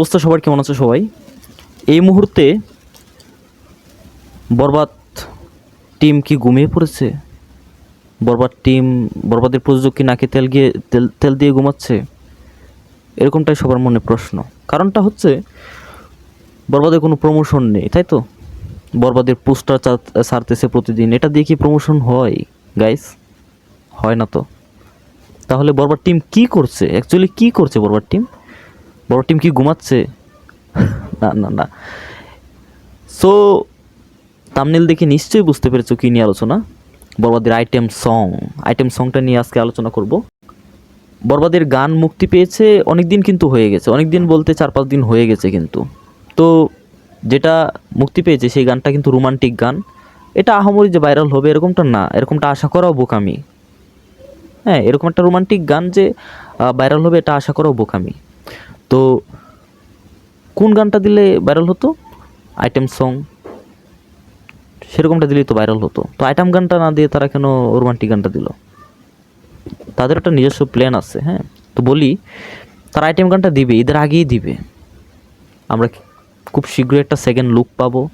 অবস্থা সবার? কেমন আছে সবাই? এই মুহূর্তে বরবাদ টিম কি ঘুমিয়ে পড়েছে? বরবাদ টিম, বরবাদের প্রযোজক কি নাকে তেল গিয়ে, তেল তেল দিয়ে ঘুমাচ্ছে? এরকমটাই সবার মনে প্রশ্ন। কারণটা হচ্ছে বরবাদের কোনো প্রমোশন নেই, তাই তো? বরবাদের পোস্টার সারতেছে প্রতিদিন। এটা দিয়ে কি প্রমোশন হয় গাইস হয় না তো? তাহলে বরবাদ টিম কি করছে? অ্যাকচুয়ালি কি করছে বরবাদ টিম? বড় টিম কি ঘুমাচ্ছে? না না না। সো তামনেল দেখে নিশ্চয়ই বুঝতে পেরেছ কী নিয়ে আলোচনা। বরবাদের আইটেম সং আইটেম সংটা নিয়ে আজকে আলোচনা করব। বরবাদের গান মুক্তি পেয়েছে অনেক দিন কিন্তু হয়ে গেছে। অনেক দিন বলতে চার পাঁচ দিন হয়ে গেছে কিন্তু। তো, যেটা মুক্তি পেয়েছে, সেই গানটা কিন্তু রোমান্টিক গান। এটা আহামরি যে ভাইরাল হবে এরকমটা না। এরকমটা আশা করাও বোকামি। হ্যাঁ এরকম একটা রোমান্টিক গান যে ভাইরাল হবে এটা আশা করাও বোকামি। তো কোন গানটা দিলে ভাইরাল হতো? আইটেম সং সেরকমটা দিলেই তো ভাইরাল হতো। তো আইটেম গানটা না দিয়ে তারা কেন রোমান্টিক গানটা দিল? তাদের একটা নিজস্ব প্ল্যান আছে হ্যাঁ? তো বলি, তারা আইটেম গানটা দিবে ঈদের আগেই দিবে। আমরা খুব শীঘ্রই একটা সেকেন্ড লুক পাবো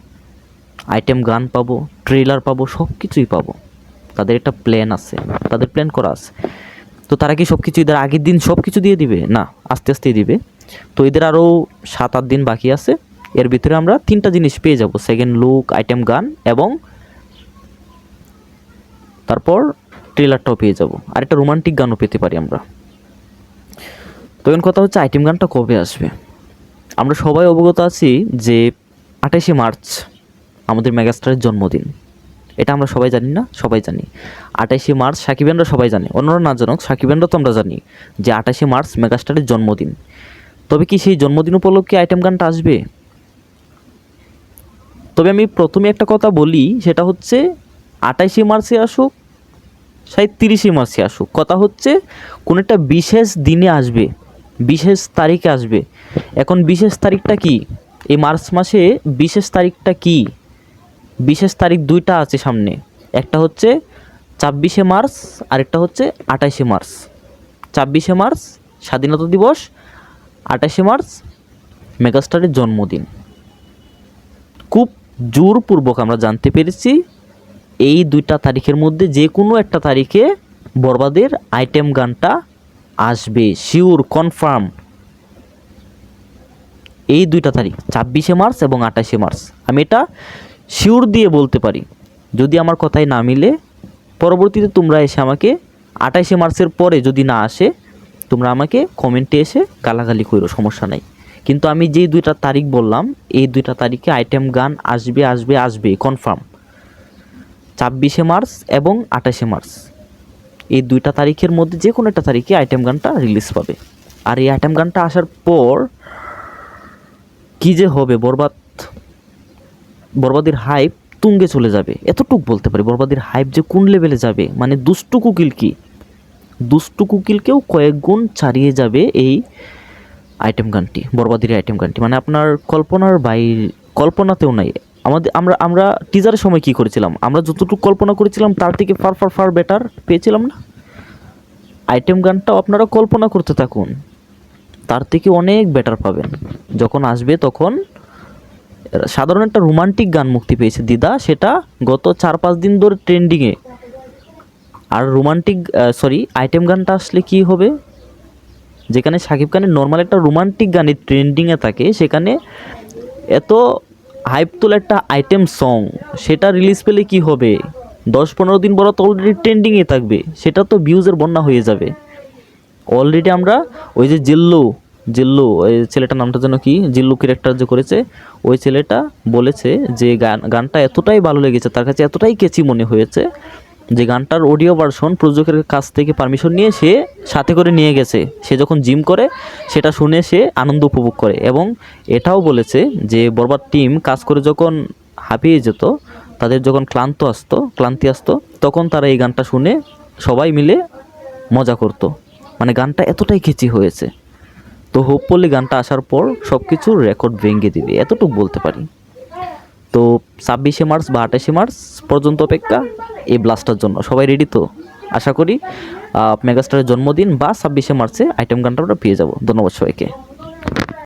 আইটেম গান পাবো ট্রেলার পাবো সব কিছুই পাবো। তাদের একটা প্ল্যান আছে, তাদের প্ল্যান করা আছে। তো তারা কি সব কিছু ঈদের আগের দিন সব কিছু দিয়ে দিবে? না, আস্তে আস্তেই দিবে। তো এদের আরও সাত, আট দিন বাকি আছে। এর ভিতরে আমরা তিনটা জিনিস পেয়ে যাব। সেকেন্ড লুক আইটেম গান এবং তারপর ট্রেলারটাও পেয়ে যাব। আর একটা রোমান্টিক গানও পেতে পারি আমরা। তো এখন কথা হচ্ছে আইটেম গানটা কবে আসবে? আমরা সবাই অবগত আছি যে আঠাশে মার্চ আমাদের মেগাস্টারের জন্মদিন। এটা আমরা সবাই জানি না, সবাই জানি। আঠাশে মার্চ সাকিবেনরা সবাই জানে। অন্যরা না জানুক সাকিবেনরা তো আমরা জানি যে আঠাশে মার্চ মেগাস্টারের জন্মদিন। তবে কি সেই জন্মদিন উপলক্ষে আইটেম গানটা আসবে? তবে আমি প্রথমে একটা কথা বলি, সেটা হচ্ছে আঠাশে মার্চে আসুক সাঁত্রিশে মার্চে আসুক, কথা হচ্ছে কোনো একটা বিশেষ দিনে আসবে, বিশেষ তারিখে আসবে। এখন বিশেষ তারিখটা কি? এই মার্চ মাসে বিশেষ তারিখটা কি? বিশেষ তারিখ দুইটা আছে সামনে, একটা হচ্ছে ছাব্বিশে মার্চ, আরেকটা হচ্ছে আঠাশে মার্চ। ছাব্বিশে মার্চ, স্বাধীনতা দিবস আঠাশে মার্চ, মেগাস্টারের জন্মদিন। খুব জোরপূর্বক আমরা জানতে পেরেছি, এই দুইটা তারিখের মধ্যে যে কোনো একটা তারিখে বরবাদের আইটেম গানটা আসবে, শিওর, কনফার্ম। এই দুইটা তারিখ, ছাব্বিশে মার্চ এবং আঠাশে মার্চ। আমি এটা শিওর দিয়ে বলতে পারি, যদি আমার কথায় না মিলে, পরবর্তীতে তোমরা এসে আমাকে আঠাশে মার্চের পরে যদি না আসে তোমরা আমাকে কমেন্টে এসে গালাগালি করো সমস্যা নাই। কিন্তু আমি যেই দুইটা তারিখ বললাম, এই দুইটা তারিখে আইটেম গান আসবে আসবে আসবে কনফার্ম ছাব্বিশে মার্চ এবং আঠাশে মার্চ। এই দুইটা তারিখের মধ্যে যে কোনো একটা তারিখে আইটেম গানটা রিলিজ পাবে। আর এই আইটেম গানটা আসার পর কি যে হবে, বরবাদ, বরবাদের হাইপ তুঙ্গে চলে যাবে। এতটুক বলতে পারি, বরবাদের হাইপ যে কোন লেভেলে যাবে? মানে দুষ্টু কুকিল কি দুষ্টু কুকিলকেও কয়েক গুণ ছাড়িয়ে যাবে এই আইটেম গানটি, বরবাদির আইটেম গানটি। মানে আপনার কল্পনার বাইর, কল্পনাতেও নাই। আমাদের, আমরা আমরা টিজারের সময় কি করেছিলাম? আমরা যতটুকু কল্পনা করেছিলাম, তার থেকে ফার ফার ফার বেটার পেয়েছিলাম না? আইটেম গানটাও আপনারা কল্পনা করতে থাকুন। তার থেকে অনেক বেটার পাবেন। যখন আসবে তখন সাধারণ একটা রোমান্টিক গান মুক্তি পেয়েছে দিদা। সেটা গত চার পাঁচ দিন ধরে ট্রেন্ডিংয়ে আর রোমান্টিক সরি আইটেম গানটা আসলে কি হবে? যেখানে সাকিব খানের নর্মাল একটা রোমান্টিক গানের ট্রেন্ডিংয়ে থাকে, সেখানে এত হাইপ তোলা একটা আইটেম সং সেটা রিলিজ পেলে কি হবে? দশ পনেরো দিন পর তো অলরেডি ট্রেন্ডিংয়ে থাকবে, সেটা তো ভিউজের বন্যা হয়ে যাবে। অলরেডি আমরা ওই যে জিল্লু জিল্লু, ওই ছেলেটার নামটা যেন কি? জিল্লু ক্যারেক্টার যে করেছে, ওই ছেলেটা বলেছে যে গান, গানটা এতটাই ভালো লেগেছে, তার কাছে এতটাই কেচি মনে হয়েছে যে গানটার অডিও ভার্সন প্রযোজকের কাছ থেকে পারমিশন নিয়ে সে সাথে করে নিয়ে গেছে। সে যখন জিম করে, সেটা শুনে সে আনন্দ উপভোগ করে এবং এটাও বলেছে যে, বরবাদ টিম কাজ করে যখন হাঁপিয়ে যেত, তাদের যখন ক্লান্ত আসতো, ক্লান্তি আসতো, তখন তারা এই গানটা শুনে সবাই মিলে মজা করতো। মানে গানটা এতটাই খেচি হয়েছে। তো হোপফুলি গানটা আসার পর সব কিছুর রেকর্ড ভেঙে দিবে, এতটুকু বলতে পারি। তো ছাব্বিশে মার্চ বা আঠাশে মার্চ পর্যন্ত অপেক্ষা এই ব্লাস্টার জন্য। সবাই রেডি তো? আশা করি মেগাস্টারের জন্মদিন বা ছাব্বিশে মার্চে আইটেম গানটা আমরা পেয়ে যাব। ধন্যবাদ সবাইকে।